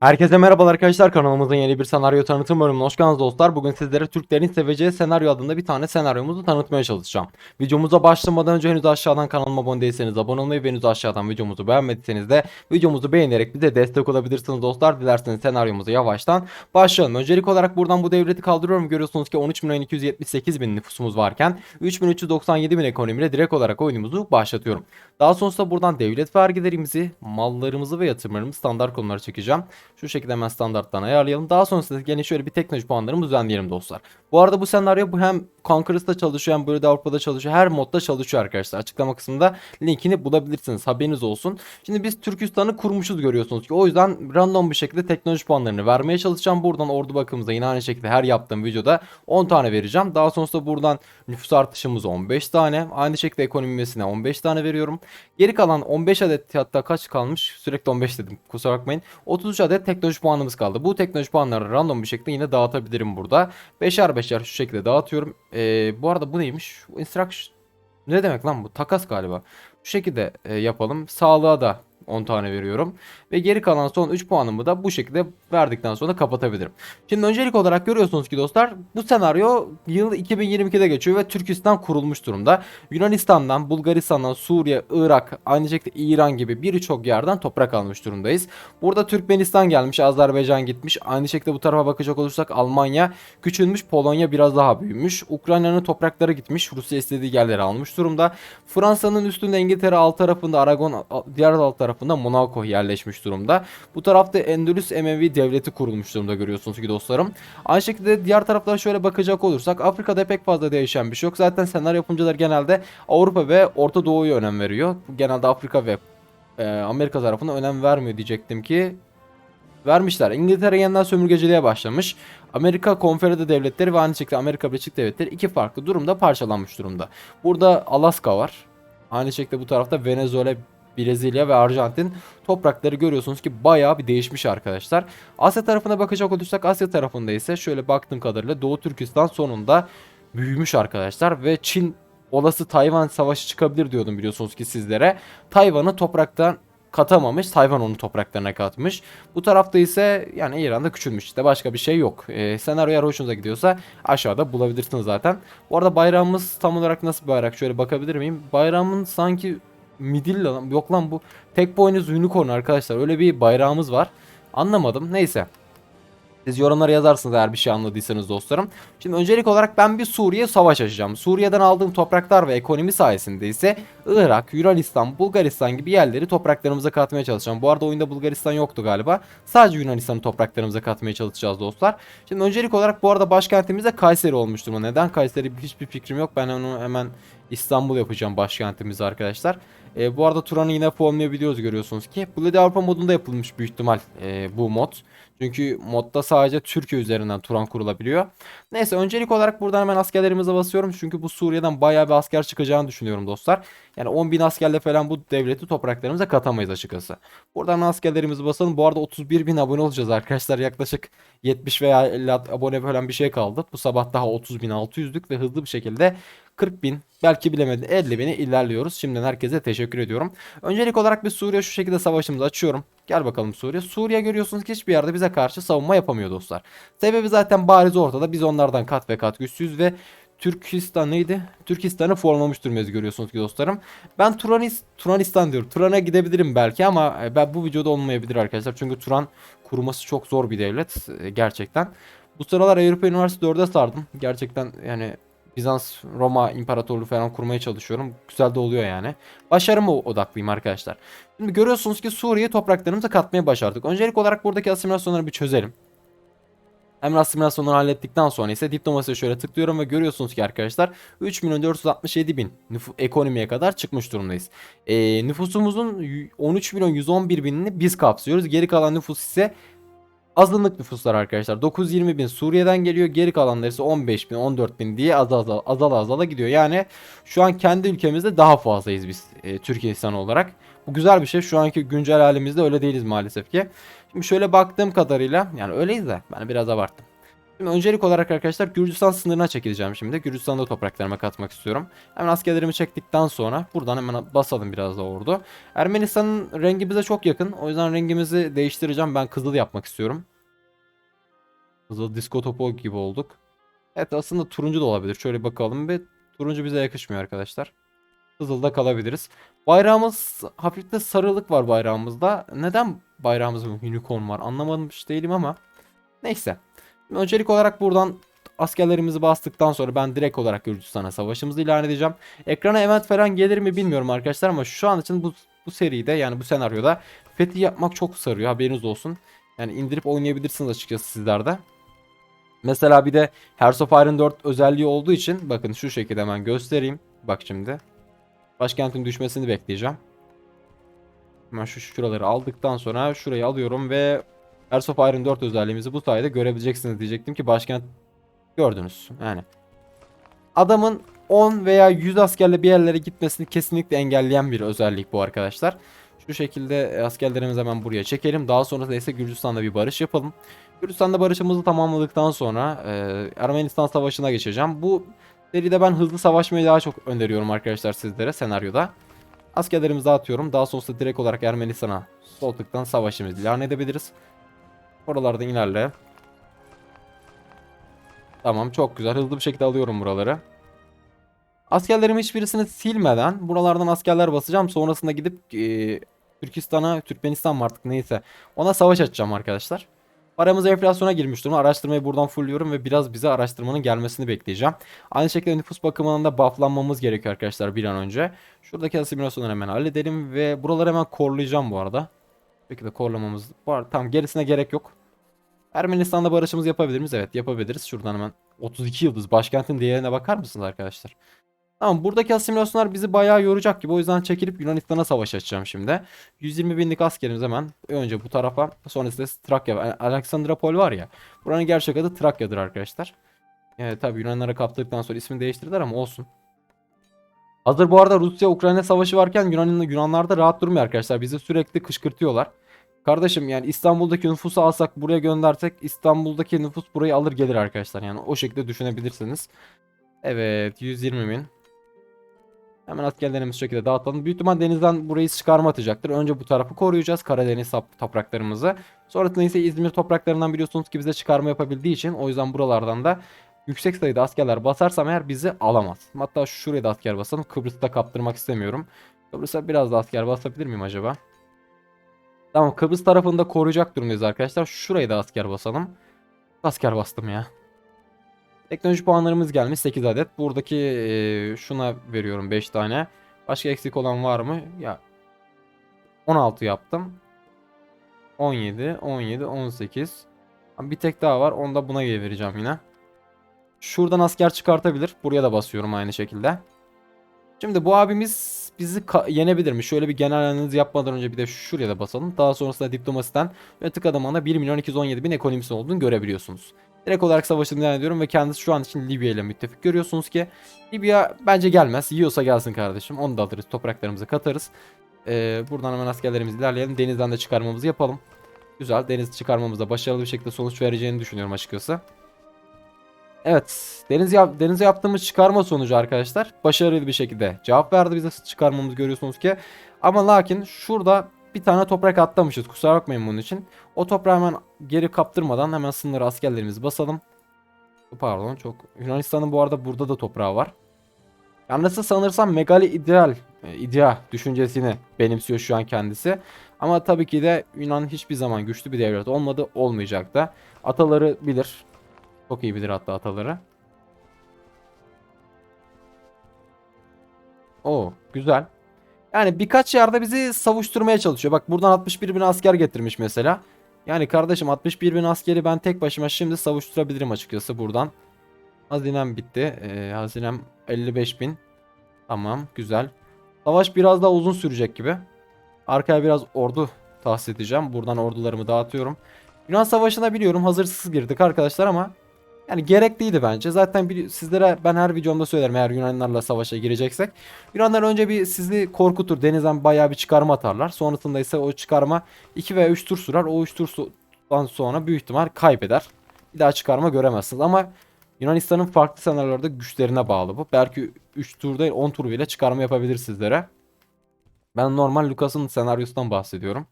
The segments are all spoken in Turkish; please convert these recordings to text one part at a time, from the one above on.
Herkese merhabalar arkadaşlar kanalımızın yeni bir senaryo tanıtım bölümüne hoş geldiniz dostlar. Bugün sizlere Türklerin seveceği senaryo adında bir tane senaryomuzu tanıtmaya çalışacağım. Videomuza başlamadan önce henüz aşağıdan kanalıma abone değilseniz abone olmayı ve henüz aşağıdan videomuzu beğenmediyseniz de videomuzu beğenerek bize destek olabilirsiniz dostlar. Dilerseniz senaryomuza yavaştan başlayalım. Öncelik olarak buradan bu devleti kaldırıyorum. Görüyorsunuz ki 13 milyon 278 bin nüfusumuz varken 3397 bin ekonomiyle direkt olarak oyunumuzu başlatıyorum. Daha sonrasında buradan devlet vergilerimizi, mallarımızı ve yatırımlarımızı standart konulara çekeceğim. Şu şekilde hemen standarttan ayarlayalım. Daha sonrasında gene şöyle bir teknoloji puanlarımı düzenleyelim dostlar. Bu arada bu senaryo bu hem Conqueror'da çalışıyor hem böyle de Avrupa'da çalışıyor. Her modda çalışıyor arkadaşlar. Açıklama kısmında linkini bulabilirsiniz. Haberiniz olsun. Şimdi biz Türkistan'ı kurmuşuz görüyorsunuz ki. O yüzden random bir şekilde teknoloji puanlarını vermeye çalışacağım. Buradan ordu bakımıza yine aynı şekilde her yaptığım videoda 10 tane vereceğim. Daha sonrasında buradan nüfus artışımız 15 tane. Aynı şekilde ekonomimesine 15 tane veriyorum. Geri kalan 15 adet hatta kaç kalmış? Sürekli 15 dedim. Kusura bakmayın. 33 adet teknoloji puanımız kaldı. Bu teknoloji puanları random bir şekilde yine dağıtabilirim burada. 5'er 5'er şu şekilde dağıtıyorum. Ee, bu arada bu neymiş? Instruction ne demek lan bu? Takas galiba. Şu şekilde e, yapalım. Sağlığa da 10 tane veriyorum. Ve geri kalan son 3 puanımı da bu şekilde verdikten sonra kapatabilirim. Şimdi öncelik olarak görüyorsunuz ki dostlar bu senaryo yıl 2022'de geçiyor ve Türkistan kurulmuş durumda. Yunanistan'dan, Bulgaristan'dan, Suriye, Irak, aynı şekilde İran gibi birçok yerden toprak almış durumdayız. Burada Türkmenistan gelmiş, Azerbaycan gitmiş. Aynı şekilde bu tarafa bakacak olursak Almanya küçülmüş, Polonya biraz daha büyümüş. Ukrayna'nın toprakları gitmiş, Rusya istediği yerleri almış durumda. Fransa'nın üstünde İngiltere alt tarafında, Aragon diğer alt tarafında Monaco yerleşmiş durumda. Bu tarafta Endülüs Emevi devleti kurulmuş durumda görüyorsunuz ki dostlarım. Aynı şekilde diğer taraflara şöyle bakacak olursak Afrika'da pek fazla değişen bir şey yok. Zaten senaryo yapımcıları genelde Avrupa ve Orta Doğu'ya önem veriyor. Genelde Afrika ve e, Amerika tarafına önem vermiyor diyecektim ki vermişler. İngiltere yeniden sömürgeciliğe başlamış. Amerika Konfederasyon Devletleri ve aynı şekilde Amerika Birleşik Devletleri iki farklı durumda parçalanmış durumda. Burada Alaska var. Aynı şekilde bu tarafta Venezuela, Brezilya ve Arjantin toprakları görüyorsunuz ki bayağı bir değişmiş arkadaşlar. Asya tarafına bakacak olursak Asya tarafında ise şöyle baktığım kadarıyla Doğu Türkistan sonunda büyümüş arkadaşlar ve Çin olası Tayvan savaşı çıkabilir diyordum biliyorsunuz ki sizlere. Tayvan'ı topraktan katamamış. Tayvan onu topraklarına katmış. Bu tarafta ise yani İran'da küçülmüş. İşte başka bir şey yok. Ee, senaryo eğer hoşunuza gidiyorsa aşağıda bulabilirsiniz zaten. Bu arada bayrağımız tam olarak nasıl bayrak? Şöyle bakabilir miyim? Bayrağımın sanki midilli lan. Yok lan bu tek boynuz unicorn arkadaşlar. Öyle bir bayrağımız var. Anlamadım. Neyse. Siz yorumlara yazarsınız eğer bir şey anladıysanız dostlarım. Şimdi öncelik olarak ben bir Suriye savaş açacağım. Suriye'den aldığım topraklar ve ekonomi sayesinde ise Irak, Yunanistan, Bulgaristan gibi yerleri topraklarımıza katmaya çalışacağım. Bu arada oyunda Bulgaristan yoktu galiba. Sadece Yunanistan'ı topraklarımıza katmaya çalışacağız dostlar. Şimdi öncelik olarak bu arada başkentimiz de Kayseri olmuştur. Neden Kayseri hiçbir fikrim yok. Ben onu hemen İstanbul yapacağım başkentimizi arkadaşlar. E, bu arada Turan'ı yine puanlayabiliyoruz görüyorsunuz ki. Blade Avrupa modunda yapılmış büyük ihtimal e, bu mod. Çünkü modda sadece Türkiye üzerinden Turan kurulabiliyor. Neyse öncelik olarak buradan hemen askerlerimize basıyorum. Çünkü bu Suriye'den bayağı bir asker çıkacağını düşünüyorum dostlar. Yani 10 bin askerle falan bu devleti topraklarımıza katamayız açıkçası. Buradan askerlerimizi basalım. Bu arada 31 bin abone olacağız arkadaşlar. Yaklaşık 70 veya 50 abone falan bir şey kaldı. Bu sabah daha 30 bin 600'lük ve hızlı bir şekilde 40 bin belki bilemedin 50 bini ilerliyoruz. Şimdiden herkese teşekkür ediyorum. Öncelik olarak bir Suriye şu şekilde savaşımızı açıyorum. Gel bakalım Suriye. Suriye görüyorsunuz ki hiçbir yerde bize karşı savunma yapamıyor dostlar. Sebebi zaten bariz ortada. Biz onlardan kat ve kat güçsüz ve Türkistan neydi? Türkistan'ı formlamış durumdayız görüyorsunuz ki dostlarım. Ben Turanis, Turanistan diyorum. Turan'a gidebilirim belki ama ben bu videoda olmayabilir arkadaşlar. Çünkü Turan kurması çok zor bir devlet e, gerçekten. Bu sıralar Avrupa Üniversitesi 4'e sardım. Gerçekten yani Bizans Roma İmparatorluğu falan kurmaya çalışıyorum. Güzel de oluyor yani. Başarıma odaklıyım arkadaşlar. Şimdi görüyorsunuz ki Suriye topraklarımıza katmaya başardık. Öncelik olarak buradaki asimilasyonları bir çözelim. Hemen asimilasyonları hallettikten sonra ise diplomasiye şöyle tıklıyorum ve görüyorsunuz ki arkadaşlar 3 milyon 467 bin ekonomiye kadar çıkmış durumdayız. Ee, nüfusumuzun 13 milyon 111 binini biz kapsıyoruz. Geri kalan nüfus ise azınlık nüfuslar arkadaşlar. 920 bin Suriye'den geliyor. Geri kalanlar ise 15 bin 14 bin diye azal azal, azal azala gidiyor. Yani şu an kendi ülkemizde daha fazlayız biz e, Türkiye insanı olarak. Bu güzel bir şey. Şu anki güncel halimizde öyle değiliz maalesef ki. Şimdi şöyle baktığım kadarıyla yani öyleyiz de ben biraz abarttım. Şimdi öncelik olarak arkadaşlar Gürcistan sınırına çekileceğim şimdi. Gürcistan'da topraklarıma katmak istiyorum. Hemen askerlerimi çektikten sonra buradan hemen basalım biraz da ordu. Ermenistan'ın rengi bize çok yakın. O yüzden rengimizi değiştireceğim. Ben kızıl yapmak istiyorum. Kızıl disco topu gibi olduk. Evet aslında turuncu da olabilir. Şöyle bakalım bir. Turuncu bize yakışmıyor arkadaşlar. Kızılda kalabiliriz. Bayrağımız hafif de sarılık var bayrağımızda. Neden bayrağımızda unicorn var anlamamış değilim ama. Neyse. Öncelik olarak buradan askerlerimizi bastıktan sonra ben direkt olarak Gürcistan'a savaşımızı ilan edeceğim. Ekrana event falan gelir mi bilmiyorum arkadaşlar ama şu an için bu, bu seride yani bu senaryoda fethi yapmak çok sarıyor haberiniz olsun. Yani indirip oynayabilirsiniz açıkçası sizler de. Mesela bir de Hearts of Iron 4 özelliği olduğu için bakın şu şekilde hemen göstereyim. Bak şimdi. Başkentin düşmesini bekleyeceğim. Hemen şu şuraları aldıktan sonra şurayı alıyorum ve Hearts of Iron 4 özelliğimizi bu sayede görebileceksiniz diyecektim ki başkent gördünüz. Yani adamın 10 veya 100 askerle bir yerlere gitmesini kesinlikle engelleyen bir özellik bu arkadaşlar. Şu şekilde askerlerimizi hemen buraya çekelim. Daha sonra ise Gürcistan'da bir barış yapalım. Gürcistan'da barışımızı tamamladıktan sonra e, Ermenistan Savaşı'na geçeceğim. Bu seride ben hızlı savaşmayı daha çok öneriyorum arkadaşlar sizlere senaryoda. Askerlerimizi atıyorum. Daha sonrasında direkt olarak Ermenistan'a sol tıktan savaşımızı ilan edebiliriz. Oralardan ilerle. Tamam çok güzel. Hızlı bir şekilde alıyorum buraları. Askerlerimi hiçbirisini silmeden buralardan askerler basacağım. Sonrasında gidip e, Türkistan'a, Türkmenistan mı artık neyse ona savaş açacağım arkadaşlar. Paramız enflasyona girmiş durumda. Araştırmayı buradan fullüyorum ve biraz bize araştırmanın gelmesini bekleyeceğim. Aynı şekilde nüfus bakımından da bufflanmamız gerekiyor arkadaşlar bir an önce. Şuradaki asimilasyonları hemen halledelim ve buraları hemen korlayacağım bu arada. Peki de korlamamız var. Tamam gerisine gerek yok. Ermenistan'da barışımız yapabilir miyiz? Evet yapabiliriz. Şuradan hemen 32 yıldız. Başkentin değerine bakar mısınız arkadaşlar? Tamam buradaki asimilasyonlar bizi bayağı yoracak gibi. O yüzden çekilip Yunanistan'a savaş açacağım şimdi. 120 binlik askerimiz hemen önce bu tarafa sonrasında Trakya. Aleksandropol var ya. Buranın gerçek adı Trakya'dır arkadaşlar. Evet tabi Yunanlara kaptırdıktan sonra ismini değiştirdiler ama olsun. Hazır bu arada Rusya-Ukrayna savaşı varken Yunan, Yunanlar da rahat durmuyor arkadaşlar. Bizi sürekli kışkırtıyorlar. Kardeşim yani İstanbul'daki nüfusu alsak buraya göndersek İstanbul'daki nüfus burayı alır gelir arkadaşlar. Yani o şekilde düşünebilirsiniz. Evet 120 bin. Hemen askerlerimizi şu şekilde dağıtalım. Büyük ihtimal denizden burayı çıkarma atacaktır. Önce bu tarafı koruyacağız. Karadeniz topraklarımızı. Sonrasında ise İzmir topraklarından biliyorsunuz ki bize çıkarma yapabildiği için. O yüzden buralardan da yüksek sayıda askerler basarsam eğer bizi alamaz. Hatta şuraya da asker basalım. Kıbrıs'ta kaptırmak istemiyorum. Kıbrıs'a biraz da asker basabilir miyim acaba? Tamam Kıbrıs tarafını da koruyacak durumdayız arkadaşlar. Şurayı da asker basalım. Asker bastım ya. Teknoloji puanlarımız gelmiş 8 adet. Buradaki e, şuna veriyorum 5 tane. Başka eksik olan var mı? Ya 16 yaptım. 17, 17, 18. Bir tek daha var. Onu da buna vereceğim yine. Şuradan asker çıkartabilir. Buraya da basıyorum aynı şekilde. Şimdi bu abimiz bizi yenebilir mi? Şöyle bir genel analiz yapmadan önce bir de şuraya da basalım. Daha sonrasında diplomasiden ve tık adamına 1 milyon 217 bin ekonomisi olduğunu görebiliyorsunuz. Direkt olarak savaşını devam ediyorum ve kendisi şu an için Libya ile müttefik. Görüyorsunuz ki Libya bence gelmez. Yiyorsa gelsin kardeşim. Onu da alırız. Topraklarımızı katarız. Ee, buradan hemen askerlerimizi ilerleyelim. Denizden de çıkarmamızı yapalım. Güzel. Deniz çıkarmamızda başarılı bir şekilde sonuç vereceğini düşünüyorum açıkçası. Evet. Deniz yap denize yaptığımız çıkarma sonucu arkadaşlar başarılı bir şekilde cevap verdi bize çıkarmamız görüyorsunuz ki. Ama lakin şurada bir tane toprak atlamışız. Kusura bakmayın bunun için. O toprağı hemen geri kaptırmadan hemen sınırı askerlerimizi basalım. Pardon çok. Yunanistan'ın bu arada burada da toprağı var. Yalnız sanırsam Megali ideal, e, ideal düşüncesini benimsiyor şu an kendisi. Ama tabii ki de Yunan hiçbir zaman güçlü bir devlet olmadı, olmayacak da. Ataları bilir. Çok iyi bilir hatta ataları. Oo, güzel. Yani birkaç yerde bizi savuşturmaya çalışıyor. Bak buradan 61 bin asker getirmiş mesela. Yani kardeşim 61 bin askeri ben tek başıma şimdi savuşturabilirim açıkçası buradan. Hazinem bitti. Ee, hazinem 55 bin. Tamam güzel. Savaş biraz daha uzun sürecek gibi. Arkaya biraz ordu tahsis edeceğim. Buradan ordularımı dağıtıyorum. Yunan Savaşı'na biliyorum hazırsız girdik arkadaşlar ama yani gerekliydi bence. Zaten bir, sizlere ben her videomda söylerim eğer Yunanlarla savaşa gireceksek. Yunanlar önce bir sizi korkutur. Denizden bayağı bir çıkarma atarlar. Sonrasında ise o çıkarma 2 veya 3 tur sürer. O 3 turdan sonra büyük ihtimal kaybeder. bir daha çıkarma göremezsiniz. Ama Yunanistan'ın farklı senaryolarda güçlerine bağlı bu. Belki 3 tur değil 10 tur bile çıkarma yapabilir sizlere. Ben normal Lucas'ın senaryosundan bahsediyorum.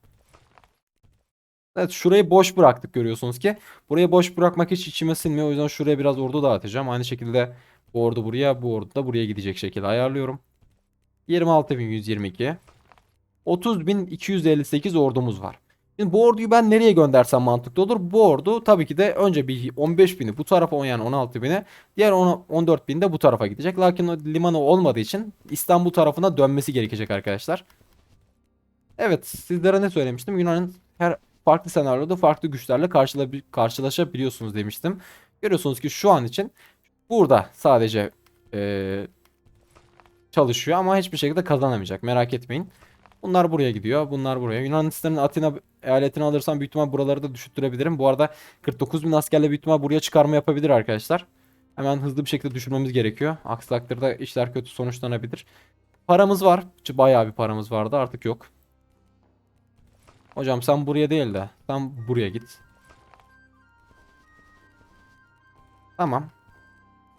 Evet şurayı boş bıraktık görüyorsunuz ki. Burayı boş bırakmak hiç içime sinmiyor. O yüzden şuraya biraz ordu dağıtacağım. Aynı şekilde bu ordu buraya, bu ordu da buraya gidecek şekilde ayarlıyorum. 26.122. 30.258 ordumuz var. Şimdi bu orduyu ben nereye göndersem mantıklı olur. Bu ordu tabii ki de önce bir 15.000'i bu tarafa yani 16.000'i diğer 14.000 de bu tarafa gidecek. Lakin o limanı olmadığı için İstanbul tarafına dönmesi gerekecek arkadaşlar. Evet sizlere ne söylemiştim? Yunan'ın her farklı senaryoda farklı güçlerle karşıla- karşılaşabiliyorsunuz demiştim. Görüyorsunuz ki şu an için burada sadece eee, çalışıyor ama hiçbir şekilde kazanamayacak. Merak etmeyin. Bunlar buraya gidiyor. Bunlar buraya. Yunanistan'ın Atina eyaletini alırsam büyük ihtimal buraları da düşürttürebilirim. Bu arada 49 bin askerle büyük ihtimal buraya çıkarma yapabilir arkadaşlar. Hemen hızlı bir şekilde düşürmemiz gerekiyor. Aksi takdirde işler kötü sonuçlanabilir. Paramız var. Bayağı bir paramız vardı. Artık yok. Hocam sen buraya değil de sen buraya git. Tamam.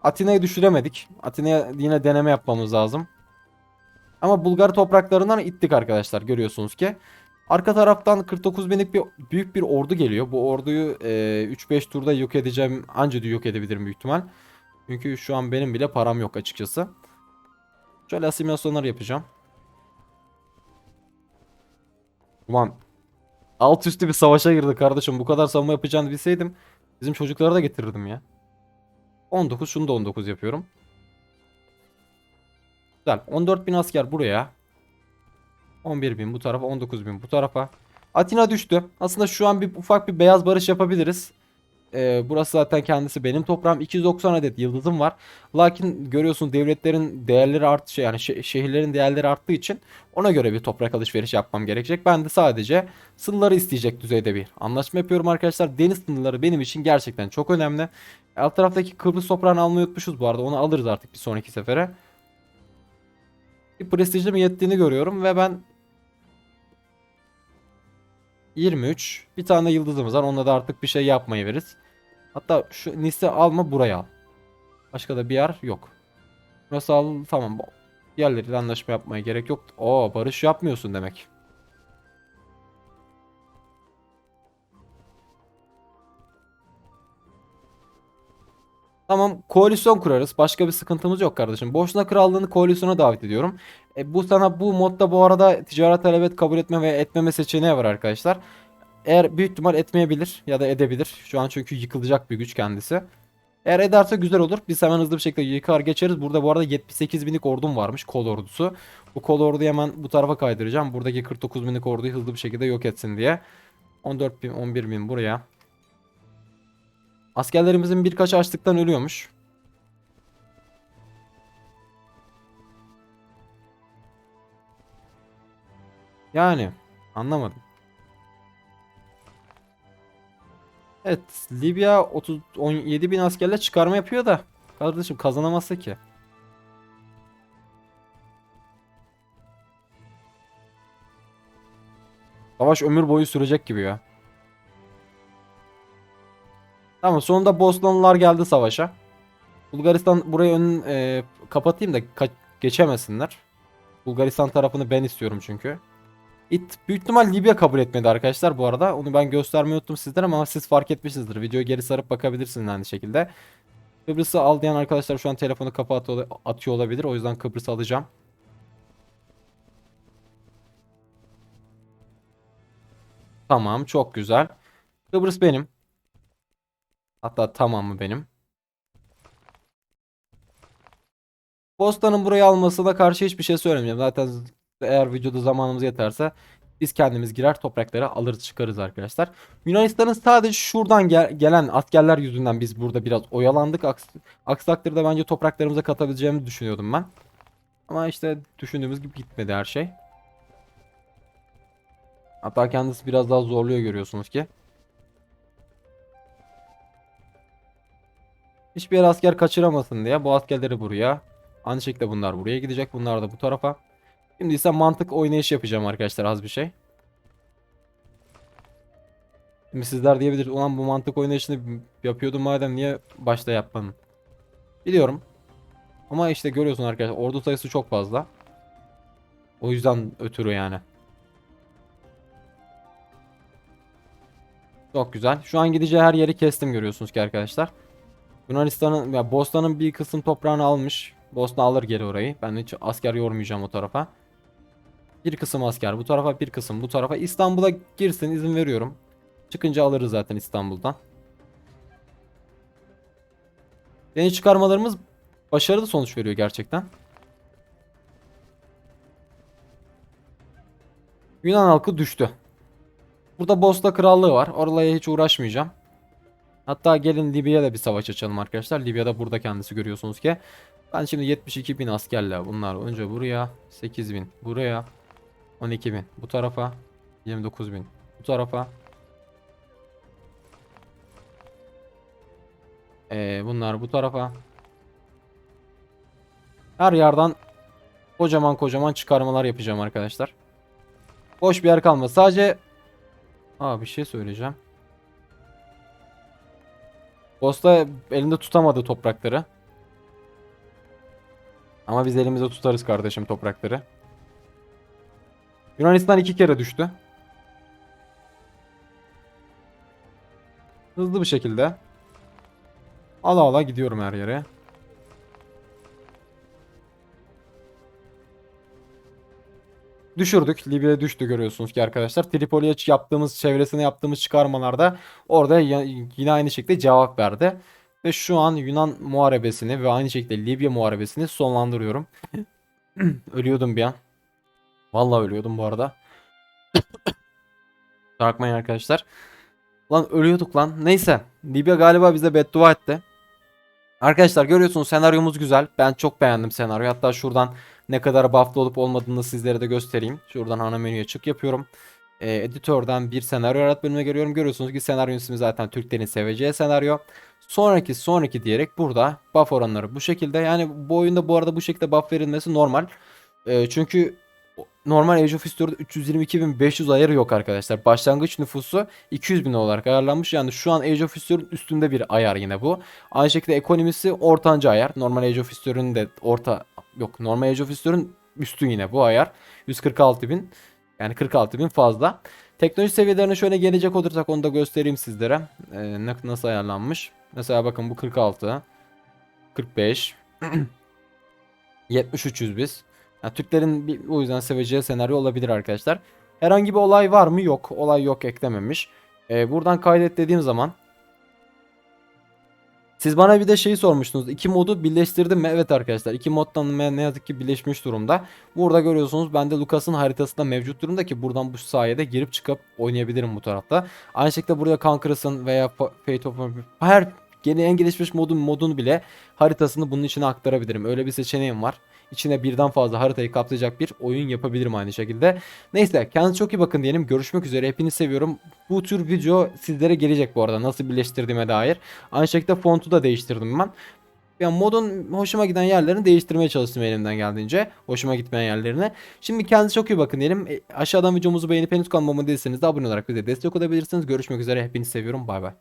Atina'yı düşüremedik. Atina'ya yine deneme yapmamız lazım. Ama Bulgar topraklarından ittik arkadaşlar görüyorsunuz ki. Arka taraftan 49 binlik bir büyük bir ordu geliyor. Bu orduyu e, 3-5 turda yok edeceğim. Anca yok edebilirim büyük ihtimal. Çünkü şu an benim bile param yok açıkçası. Şöyle asimilasyonlar yapacağım. Ulan alt üstü bir savaşa girdi kardeşim. Bu kadar savunma yapacağını bilseydim bizim çocukları da getirirdim ya. 19 şunu da 19 yapıyorum. Güzel. 14.000 asker buraya. 11.000 bu tarafa, 19.000 bu tarafa. Atina düştü. Aslında şu an bir ufak bir beyaz barış yapabiliriz. Ee, burası zaten kendisi benim toprağım. 290 adet yıldızım var. Lakin görüyorsun devletlerin değerleri arttı şey yani şe- şehirlerin değerleri arttığı için ona göre bir toprak alışveriş yapmam gerekecek. Ben de sadece sınırları isteyecek düzeyde bir anlaşma yapıyorum arkadaşlar. Deniz sınırları benim için gerçekten çok önemli. Alt taraftaki Kıbrıs toprağını almayı unutmuşuz bu arada. Onu alırız artık bir sonraki sefere. Bir prestijim yettiğini görüyorum ve ben 23 bir tane yıldızımız var. Onunla da artık bir şey yapmayı veririz. Hatta şu Nice alma buraya al. Başka da bir yer yok. Burası al tamam. Diğerleriyle anlaşma yapmaya gerek yok. Oo barış yapmıyorsun demek. Tamam koalisyon kurarız. Başka bir sıkıntımız yok kardeşim. Boşna Krallığı'nı koalisyona davet ediyorum. E, bu sana bu modda bu arada ticaret talebet kabul etme ve etmeme seçeneği var arkadaşlar. Eğer büyük ihtimal etmeyebilir ya da edebilir. Şu an çünkü yıkılacak bir güç kendisi. Eğer ederse güzel olur. Biz hemen hızlı bir şekilde yıkar geçeriz. Burada bu arada 78 binlik ordum varmış. Kol ordusu. Bu kol orduyu hemen bu tarafa kaydıracağım. Buradaki 49 binlik orduyu hızlı bir şekilde yok etsin diye. 14 bin 11 bin buraya. Askerlerimizin birkaçı açlıktan ölüyormuş. Yani anlamadım. Evet Libya 30 17 bin askerle çıkarma yapıyor da kardeşim kazanamazsa ki. Savaş ömür boyu sürecek gibi ya. Tamam sonunda Bosnalılar geldi savaşa. Bulgaristan burayı ön e, kapatayım da ka- geçemesinler. Bulgaristan tarafını ben istiyorum çünkü. İt büyük ihtimal Libya kabul etmedi arkadaşlar bu arada. Onu ben göstermeyi unuttum sizlere ama siz fark etmişsinizdir. Videoyu geri sarıp bakabilirsiniz aynı şekilde. Kıbrıs'ı al diyen arkadaşlar şu an telefonu kapat atıyor olabilir. O yüzden Kıbrıs'ı alacağım. Tamam çok güzel. Kıbrıs benim. Hatta tamamı benim. Bostan'ın burayı almasına karşı hiçbir şey söylemeyeceğim. Zaten eğer videoda zamanımız yeterse biz kendimiz girer topraklara alır çıkarız arkadaşlar. Yunanistan'ın sadece şuradan gel- gelen askerler yüzünden biz burada biraz oyalandık. Aksi, aksi takdirde bence topraklarımıza katabileceğimizi düşünüyordum ben. Ama işte düşündüğümüz gibi gitmedi her şey. Hatta kendisi biraz daha zorluyor görüyorsunuz ki. Hiçbir asker kaçıramasın diye bu askerleri buraya. Aynı şekilde bunlar buraya gidecek. Bunlar da bu tarafa. Şimdi ise mantık oynayış yapacağım arkadaşlar az bir şey. Şimdi sizler diyebilir ulan bu mantık oynayışını yapıyordum madem niye başta yapmadın? Biliyorum. Ama işte görüyorsun arkadaşlar ordu sayısı çok fazla. O yüzden ötürü yani. Çok güzel. Şu an gideceği her yeri kestim görüyorsunuz ki arkadaşlar. Yunanistan'ın ya Bosna'nın bir kısım toprağını almış. Bosna alır geri orayı. Ben hiç asker yormayacağım o tarafa. Bir kısım asker bu tarafa, bir kısım bu tarafa. İstanbul'a girsin izin veriyorum. Çıkınca alırız zaten İstanbul'dan. Deniz çıkarmalarımız başarılı sonuç veriyor gerçekten. Yunan halkı düştü. Burada Bosna Krallığı var. Oraya hiç uğraşmayacağım. Hatta gelin Libya'ya da bir savaş açalım arkadaşlar. Libya'da burada kendisi görüyorsunuz ki. Ben şimdi 72 bin askerle bunlar önce buraya 8 bin buraya 12 bin bu tarafa 29 bin bu tarafa Ee, bunlar bu tarafa her yerden kocaman kocaman çıkarmalar yapacağım arkadaşlar. Boş bir yer kalmadı. Sadece Aa bir şey söyleyeceğim. Costa elinde tutamadı toprakları. Ama biz elimizde tutarız kardeşim toprakları. Yunanistan iki kere düştü. Hızlı bir şekilde. Ala ala gidiyorum her yere. Düşürdük. Libya düştü görüyorsunuz ki arkadaşlar. Tripoli'ye yaptığımız, çevresine yaptığımız çıkarmalarda orada yine aynı şekilde cevap verdi. Ve şu an Yunan muharebesini ve aynı şekilde Libya muharebesini sonlandırıyorum. Ölüyordum bir an. Vallahi ölüyordum bu arada. Bakmayın arkadaşlar. Lan ölüyorduk lan. Neyse. Libya galiba bize beddua etti. Arkadaşlar görüyorsunuz senaryomuz güzel. Ben çok beğendim senaryoyu. Hatta şuradan ne kadar buff'lı olup olmadığını sizlere de göstereyim. Şuradan ana menüye çık yapıyorum. Ee, editörden bir senaryo yarat bölümüne geliyorum. Görüyorsunuz ki senaryonun ismi zaten Türklerin seveceği senaryo. Sonraki sonraki diyerek burada buff oranları bu şekilde. Yani bu oyunda bu arada bu şekilde buff verilmesi normal. Ee, çünkü normal Age of History'de 322.500 ayarı yok arkadaşlar. Başlangıç nüfusu 200.000 olarak ayarlanmış. Yani şu an Age of History'nin üstünde bir ayar yine bu. Aynı şekilde ekonomisi ortanca ayar. Normal Age of History'nin de orta yok. Normal Age of History'nin üstü yine bu ayar. 146.000 yani 46.000 fazla. Teknoloji seviyelerine şöyle gelecek olursak onu da göstereyim sizlere. Ee, nasıl ayarlanmış. Mesela bakın bu 46. 45. 7300 biz. Yani Türklerin bir, o yüzden seveceği senaryo olabilir arkadaşlar. Herhangi bir olay var mı? Yok. Olay yok eklememiş. Ee, buradan kaydet dediğim zaman siz bana bir de şeyi sormuştunuz. İki modu birleştirdim mi? Evet arkadaşlar. iki moddan ne yazık ki birleşmiş durumda. Burada görüyorsunuz bende Lucas'ın haritası da mevcut durumda ki buradan bu sayede girip çıkıp oynayabilirim bu tarafta. Aynı şekilde buraya Conqueror'sın veya Fa- Fate of her yeni en gelişmiş modun modunu bile haritasını bunun içine aktarabilirim. Öyle bir seçeneğim var. İçine birden fazla haritayı kaplayacak bir oyun yapabilirim aynı şekilde. Neyse kendinize çok iyi bakın diyelim. Görüşmek üzere. Hepinizi seviyorum. Bu tür video sizlere gelecek bu arada. Nasıl birleştirdiğime dair. Aynı şekilde fontu da değiştirdim ben. Yani modun hoşuma giden yerlerini değiştirmeye çalıştım elimden geldiğince. Hoşuma gitmeyen yerlerini. Şimdi kendinize çok iyi bakın diyelim. E, aşağıdan videomuzu beğenip henüz kanalıma değilseniz de abone olarak bize destek olabilirsiniz. Görüşmek üzere. Hepinizi seviyorum. Bay bay.